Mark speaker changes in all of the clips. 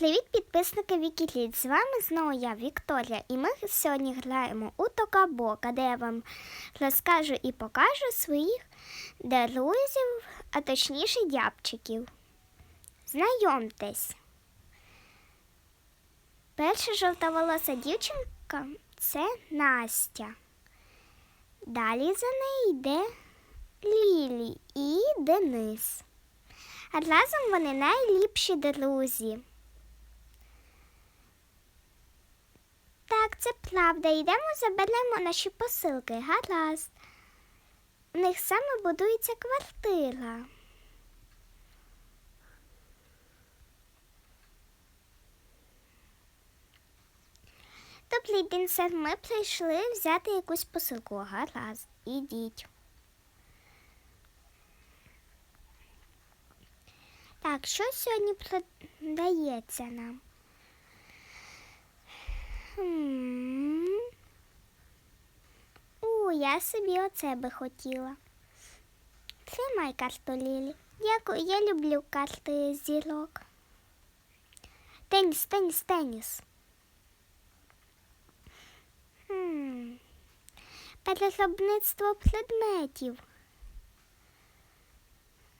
Speaker 1: Привіт, підписники Вікіліт! З вами знову я, Вікторія, і ми сьогодні граємо у Токабока, де я вам розкажу і покажу своїх друзів, а точніше дябчиків. Знайомтесь. Перша жовтоволоса дівчинка це Настя. Далі за нею йде Лілі і Денис. А разом вони найліпші друзі. Так, це правда. Йдемо, заберемо наші посилки. Гаразд. У них саме будується квартира. Добрий день, сер, ми прийшли взяти якусь посилку. Гаразд, ідіть. Так, що сьогодні продається нам? Хм. У, я собі оце би хотіла. Тримай карту Лілі. Дякую, я люблю карти зірок. Теніс, теніс, теніс. Хм. Переробництво предметів.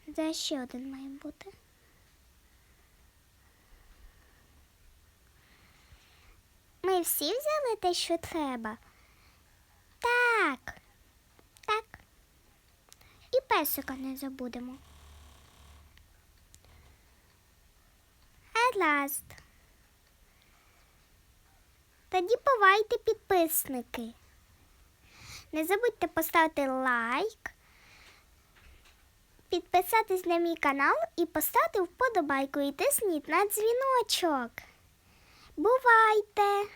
Speaker 1: За ще один має бути. Ми всі взяли те, що треба. Так. Так. І песика не забудемо. Гаразд. Тоді бувайте підписники. Не забудьте поставити лайк, підписатись на мій канал і поставити вподобайку і тисніть на дзвіночок. Бувайте!